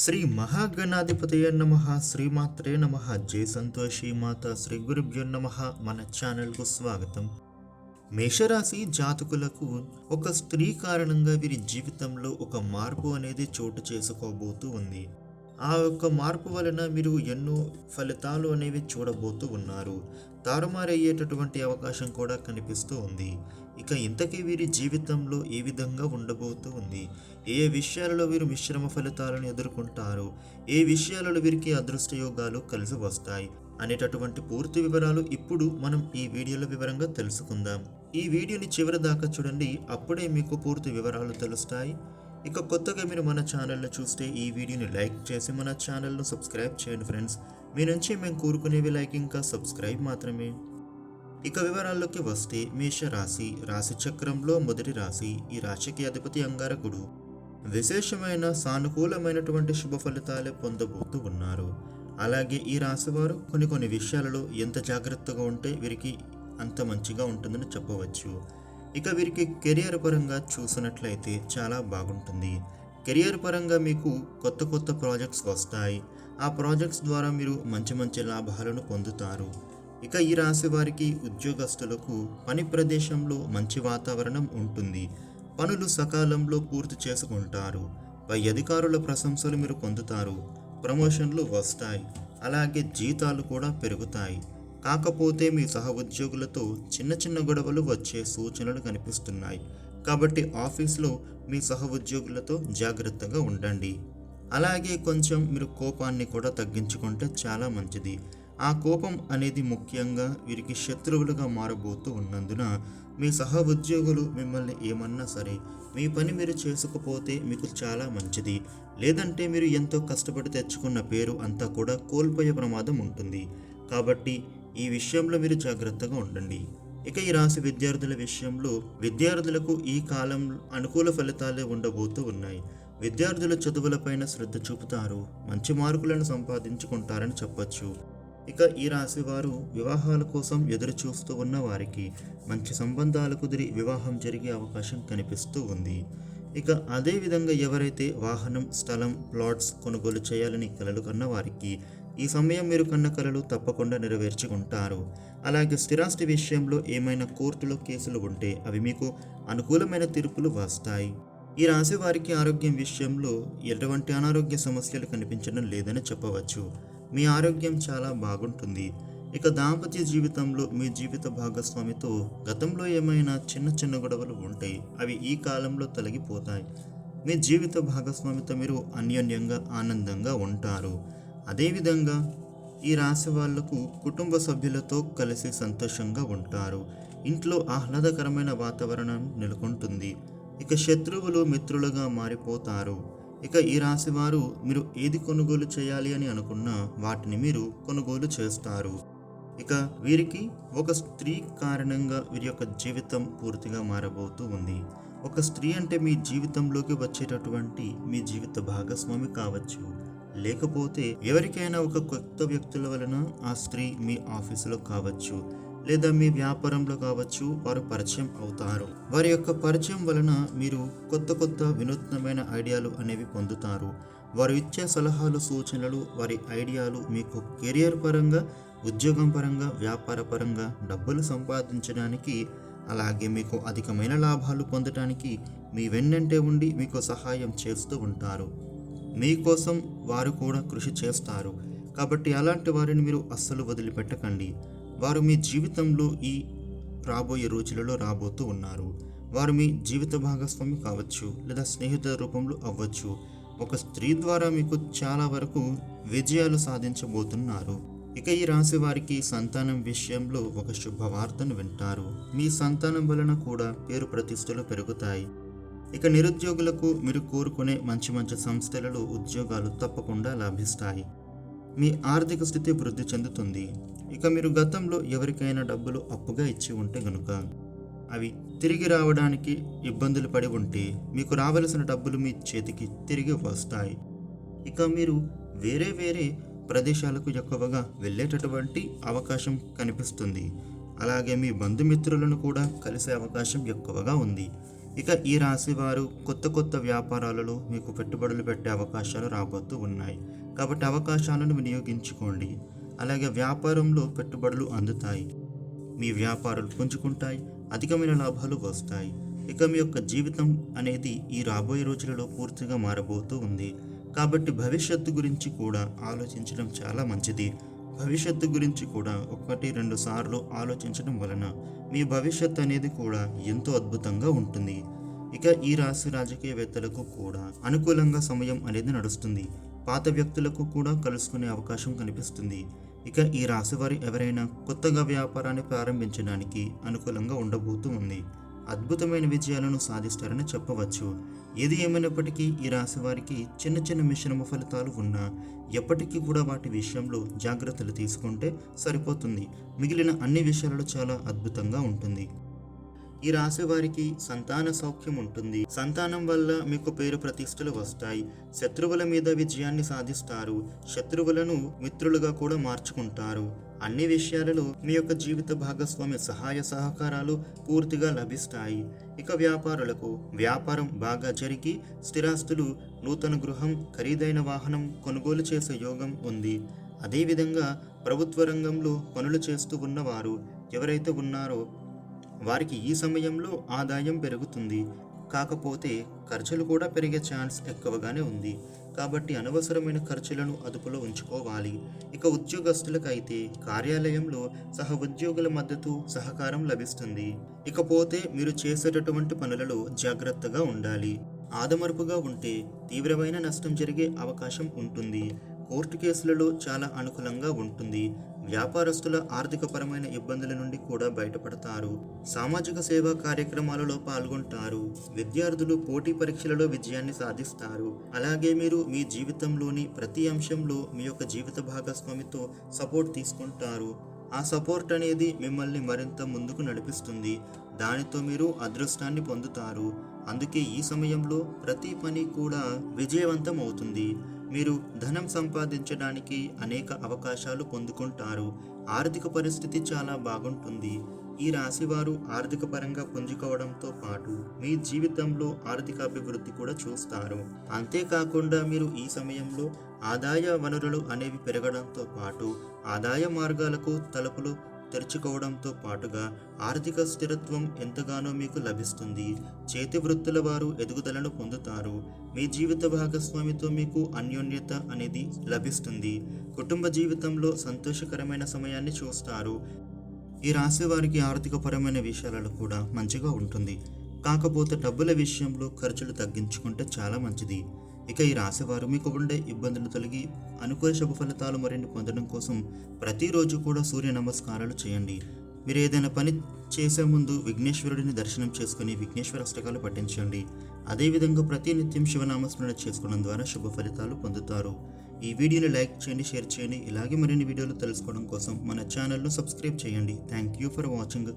శ్రీ మహాగణాధిపతయ నమ శ్రీమాత్రే నమ జై సంతోషి మాత శ్రీ గురుభ్యో నమ మన ఛానల్కు స్వాగతం. మేషరాశి జాతకులకు ఒక స్త్రీ కారణంగా వీరి జీవితంలో ఒక మార్పు అనేది చోటు చేసుకోబోతూ ఉంది. ఆ యొక్క మార్పు వలన మీరు ఎన్నో ఫలితాలు అనేవి చూడబోతూ ఉన్నారు. తారుమారయ్యేటటువంటి అవకాశం కూడా కనిపిస్తూ ఉంది. ఇక ఇంతకీ వీరి జీవితంలో ఏ విధంగా ఉండబోతూ ఉంది? ఏ విషయాలలో వీరు మిశ్రమ ఫలితాలను ఎదుర్కొంటారు? ఏ విషయాలలో వీరికి అదృష్ట యోగాలు కలిసి వస్తాయి? అనేటటువంటి పూర్తి వివరాలు ఇప్పుడు మనం ఈ వీడియోలో వివరంగా తెలుసుకుందాం. ఈ వీడియోని చివరి దాకా చూడండి. అప్పుడే మీకు పూర్తి వివరాలు తెలుస్తాయి. ఇక కొత్తగా మీరు మన ఛానల్ని చూస్తే ఈ వీడియోని లైక్ చేసి మన ఛానల్ను సబ్స్క్రైబ్ చేయండి ఫ్రెండ్స్. మీ నుంచి మేము కోరుకునేవి లైక్ ఇంకా సబ్స్క్రైబ్ మాత్రమే. ఇక వివరాల్లోకి వస్తే మేష రాశి రాశి చక్రంలో మొదటి రాశి ఈ రాశికి అధిపతి అంగారకుడు. విశేషమైన సానుకూలమైనటువంటి శుభ ఫలితాలే పొందబోతూ ఉన్నారు. అలాగే ఈ రాశి వారు కొన్ని కొన్ని విషయాలలో ఎంత జాగ్రత్తగా ఉంటే వీరికి అంత మంచిగా ఉంటుందని చెప్పవచ్చు. ఇక వీరికి కెరియర్ పరంగా చూసినట్లయితే చాలా బాగుంటుంది. కెరియర్ పరంగా మీకు కొత్త కొత్త ప్రాజెక్ట్స్ వస్తాయి. ఆ ప్రాజెక్ట్స్ ద్వారా మీరు మంచి మంచి లాభాలను పొందుతారు. ఇక ఈ రాశి వారికి ఉద్యోగస్తులకు పని ప్రదేశంలో మంచి వాతావరణం ఉంటుంది. పనులు సకాలంలో పూర్తి చేసుకుంటారు. పై అధికారుల ప్రశంసలు మీరు పొందుతారు. ప్రమోషన్లు వస్తాయి. అలాగే జీతాలు కూడా పెరుగుతాయి. కాకపోతే మీ సహ ఉద్యోగులతో చిన్న చిన్న గొడవలు వచ్చే సూచనలు కనిపిస్తున్నాయి. కాబట్టి ఆఫీస్లో మీ సహ ఉద్యోగులతో జాగ్రత్తగా ఉండండి. అలాగే కొంచెం మీరు కోపాన్ని కూడా తగ్గించుకుంటే చాలా మంచిది. ఆ కోపం అనేది ముఖ్యంగా వీరికి శత్రువులుగా మారబోతూ ఉన్నందున మీ సహ ఉద్యోగులు మిమ్మల్ని ఏమన్నా సరే మీ పని మీరు చేసుకపోతే మీకు చాలా మంచిది. లేదంటే మీరు ఎంతో కష్టపడి తెచ్చుకున్న పేరు అంతా కూడా కోల్పోయే ప్రమాదం ఉంటుంది. కాబట్టి ఈ విషయంలో మీరు జాగ్రత్తగా ఉండండి. ఇక ఈ రాశి విద్యార్థుల విషయంలో విద్యార్థులకు ఈ కాలం అనుకూల ఫలితాలే ఉండబోతూ ఉన్నాయి. విద్యార్థుల చదువులపైన శ్రద్ధ చూపుతారు. మంచి మార్కులను సంపాదించుకుంటారని చెప్పొచ్చు. ఇక ఈ రాశి వారు వివాహాల కోసం ఎదురు చూస్తూ ఉన్న వారికి మంచి సంబంధాలు కుదిరి వివాహం జరిగే అవకాశం కనిపిస్తూ ఉంది. ఇక అదేవిధంగా ఎవరైతే వాహనం స్థలం ప్లాట్స్ కొనుగోలు చేయాలని కలలు కన్న వారికి ఈ సమయం మీరు కన్న కలలు తప్పకుండా నెరవేర్చుకుంటారు. అలాగే స్థిరాస్తి విషయంలో ఏమైనా కోర్టులో కేసులు ఉంటే అవి మీకు అనుకూలమైన తీర్పులు వస్తాయి. ఈ రాశి వారికి ఆరోగ్యం విషయంలో ఎటువంటి అనారోగ్య సమస్యలు కనిపించడం లేదని చెప్పవచ్చు. మీ ఆరోగ్యం చాలా బాగుంటుంది. ఇక దాంపత్య జీవితంలో మీ జీవిత భాగస్వామితో గతంలో ఏమైనా చిన్న చిన్న గొడవలు ఉంటాయి అవి ఈ కాలంలో తొలగిపోతాయి. మీ జీవిత భాగస్వామితో మీరు అన్యోన్యంగా ఆనందంగా ఉంటారు. అదేవిధంగా ఈ రాశి వాళ్ళకు కుటుంబ సభ్యులతో కలిసి సంతోషంగా ఉంటారు. ఇంట్లో ఆహ్లాదకరమైన వాతావరణం నెలకొంటుంది. ఇక శత్రువులు మిత్రులుగా మారిపోతారు. ఇక ఈ రాశి వారు మీరు ఏది కొనుగోలు చేయాలి అని అనుకున్నా వాటిని మీరు కొనుగోలు చేస్తారు. ఇక వీరికి ఒక స్త్రీ కారణంగా వీరి యొక్క జీవితం పూర్తిగా మారబోతూ ఉంది. ఒక స్త్రీ అంటే మీ జీవితంలోకి వచ్చేటటువంటి మీ జీవిత భాగస్వామి కావచ్చు. లేకపోతే ఎవరికైనా ఒక కొత్త వ్యక్తుల వలన ఆ స్త్రీ మీ ఆఫీసులో కావచ్చు లేదా మీ వ్యాపారంలో కావచ్చు వారు పరిచయం అవుతారు. వారి యొక్క పరిచయం వలన మీరు కొత్త కొత్త వినూత్నమైన ఐడియాలు అనేవి పొందుతారు. వారు ఇచ్చే సలహాలు సూచనలు వారి ఐడియాలు మీకు కెరియర్ పరంగా ఉద్యోగం పరంగా వ్యాపార పరంగా డబ్బులు సంపాదించడానికి అలాగే మీకు అధికమైన లాభాలు పొందడానికి మీ వెన్నంటే ఉండి మీకు సహాయం చేస్తూ ఉంటారు. మీకోసం వారు కూడా కృషి చేస్తారు. కాబట్టి అలాంటి వారిని మీరు అస్సలు వదిలిపెట్టకండి. వారు మీ జీవితంలో ఈ రాబోయే రోజులలో రాబోతూ ఉన్నారు. వారు మీ జీవిత భాగస్వామి కావచ్చు లేదా స్నేహితుల రూపంలో అవ్వచ్చు. ఒక స్త్రీ ద్వారా మీకు చాలా వరకు విజయాలు సాధించబోతున్నారు. ఇక ఈ రాశి వారికి సంతానం విషయంలో ఒక శుభవార్తను వింటారు. మీ సంతానం వలన కూడా పేరు ప్రతిష్టలు పెరుగుతాయి. ఇక నిరుద్యోగులకు మీరు కోరుకునే మంచి మంచి సంస్థలలో ఉద్యోగాలు తప్పకుండా లభిస్తాయి. మీ ఆర్థిక స్థితి వృద్ధి చెందుతుంది. ఇక మీరు గతంలో ఎవరికైనా డబ్బులు అప్పుగా ఇచ్చి ఉంటే గనుక అవి తిరిగి రావడానికి ఇబ్బందులు పడి ఉంటే మీకు రావలసిన డబ్బులు మీ చేతికి తిరిగి వస్తాయి. ఇక మీరు వేరే వేరే ప్రదేశాలకు ఎక్కువగా వెళ్ళేటటువంటి అవకాశం కనిపిస్తుంది. అలాగే మీ బంధుమిత్రులను కూడా కలిసే అవకాశం ఎక్కువగా ఉంది. ఇక ఈ రాశి వారు కొత్త కొత్త వ్యాపారాలలో మీకు పెట్టుబడులు పెట్టే అవకాశాలు రాబోతూ ఉన్నాయి. కాబట్టి అవకాశాలను వినియోగించుకోండి. అలాగే వ్యాపారంలో పెట్టుబడులు అందుతాయి. మీ వ్యాపారాలు పుంజుకుంటాయి. అధికమైన లాభాలు వస్తాయి. ఇక మీ యొక్క జీవితం అనేది ఈ రాబోయే రోజులలో పూర్తిగా మారబోతూ ఉంది. కాబట్టి భవిష్యత్తు గురించి కూడా ఆలోచించడం చాలా మంచిది. భవిష్యత్తు గురించి కూడా ఒకటి రెండు సార్లు ఆలోచించడం వలన మీ భవిష్యత్తు అనేది కూడా ఎంతో అద్భుతంగా ఉంటుంది. ఇక ఈ రాశి రాజకీయవేత్తలకు కూడా అనుకూలంగా సమయం అనేది నడుస్తుంది. పాత వ్యక్తులకు కూడా కలుసుకునే అవకాశం కనిపిస్తుంది. ఇక ఈ రాశి వారి ఎవరైనా కొత్తగా వ్యాపారాన్ని ప్రారంభించడానికి అనుకూలంగా ఉండబోతూ ఉంది. అద్భుతమైన విజయాలను సాధిస్తారని చెప్పవచ్చు. ఏది ఏమైనప్పటికీ ఈ రాశి వారికి చిన్న చిన్న మిశ్రమ ఫలితాలు ఉన్నా ఎప్పటికీ కూడా వాటి విషయంలో జాగ్రత్తలు తీసుకుంటే సరిపోతుంది. మిగిలిన అన్ని విషయాలలో చాలా అద్భుతంగా ఉంటుంది. ఈ రాశి వారికి సంతాన సౌఖ్యం ఉంటుంది. సంతానం వల్ల మీకు పేరు ప్రతిష్టలు వస్తాయి. శత్రువుల మీద విజయాన్ని సాధిస్తారు. శత్రువులను మిత్రులుగా కూడా మార్చుకుంటారు. అన్ని విషయాలలో మీ యొక్క జీవిత భాగస్వామి సహాయ సహకారాలు పూర్తిగా లభిస్తాయి. ఇక వ్యాపారులకు వ్యాపారం బాగా జరిగి స్థిరాస్తులు నూతన గృహం ఖరీదైన వాహనం కొనుగోలు చేసే యోగం ఉంది. అదేవిధంగా ప్రభుత్వ రంగంలో పనులు చేస్తూ ఉన్నవారు ఎవరైతే ఉన్నారో వారికి ఈ సమయంలో ఆదాయం పెరుగుతుంది. కాకపోతే ఖర్చులు కూడా పెరిగే ఛాన్స్ ఎక్కువగానే ఉంది. కాబట్టి అనవసరమైన ఖర్చులను అదుపులో ఉంచుకోవాలి. ఇక ఉద్యోగస్తులకైతే కార్యాలయంలో సహ ఉద్యోగుల మద్దతు సహకారం లభిస్తుంది. ఇకపోతే మీరు చేసేటటువంటి పనులలో జాగ్రత్తగా ఉండాలి. ఆదమరుపుగా ఉంటే తీవ్రమైన నష్టం జరిగే అవకాశం ఉంటుంది. కోర్టు కేసులలో చాలా అనుకూలంగా ఉంటుంది. వ్యాపారస్తుల ఆర్థికపరమైన ఇబ్బందుల నుండి కూడా బయటపడతారు. సామాజిక సేవా కార్యక్రమాలలో పాల్గొంటారు. విద్యార్థులు పోటీ పరీక్షలలో విజయాన్ని సాధిస్తారు. అలాగే మీరు మీ జీవితంలోని ప్రతి అంశంలో మీ యొక్క జీవిత భాగస్వామితో సపోర్ట్ తీసుకుంటారు. ఆ సపోర్ట్ అనేది మిమ్మల్ని మరింత ముందుకు నడిపిస్తుంది. దానితో మీరు అదృష్టాన్ని పొందుతారు. అందుకే ఈ సమయంలో ప్రతి పని కూడా విజయవంతం అవుతుంది. మీరు ధనం సంపాదించడానికి అనేక అవకాశాలు పొందుకుంటారు. ఆర్థిక పరిస్థితి చాలా బాగుంటుంది. ఈ రాశివారు ఆర్థిక పరంగా పుంజుకోవడంతో పాటు మీ జీవితంలో ఆర్థిక అభివృద్ధి కూడా చూస్తారు. అంతేకాకుండా మీరు ఈ సమయంలో ఆదాయ వనరులు అనేవి పెరగడంతో పాటు ఆదాయ మార్గాలకు తలుపులు తెరుచుకోవడంతో పాటుగా ఆర్థిక స్థిరత్వం ఎంతగానో మీకు లభిస్తుంది. చేతి వృత్తుల వారు ఎదుగుదలను పొందుతారు. మీ జీవిత భాగస్వామితో మీకు అన్యోన్యత అనేది లభిస్తుంది. కుటుంబ జీవితంలో సంతోషకరమైన సమయాన్ని చూస్తారు. ఈ రాశి వారికి ఆర్థికపరమైన విషయాలలో కూడా మంచిగా ఉంటుంది. కాకపోతే డబ్బుల విషయంలో ఖర్చులు తగ్గించుకుంటే చాలా మంచిది. ఇక ఈ రాశివారు మీకు ఉండే ఇబ్బందులు తొలగి అనుకూల శుభ ఫలితాలు మరిన్ని పొందడం కోసం ప్రతిరోజు కూడా సూర్య నమస్కారాలు చేయండి. మీరు ఏదైనా పని చేసే ముందు విఘ్నేశ్వరుడిని దర్శనం చేసుకుని విఘ్నేశ్వర అష్టకాలు పఠించండి. అదేవిధంగా ప్రతి నిత్యం శివనామస్మరణ చేసుకోవడం ద్వారా శుభ ఫలితాలు పొందుతారు. ఈ వీడియోని లైక్ చేయండి షేర్ చేయండి. ఇలాగే మరిన్ని వీడియోలు తెలుసుకోవడం కోసం మన ఛానల్ను సబ్స్క్రైబ్ చేయండి. Thank you for watching.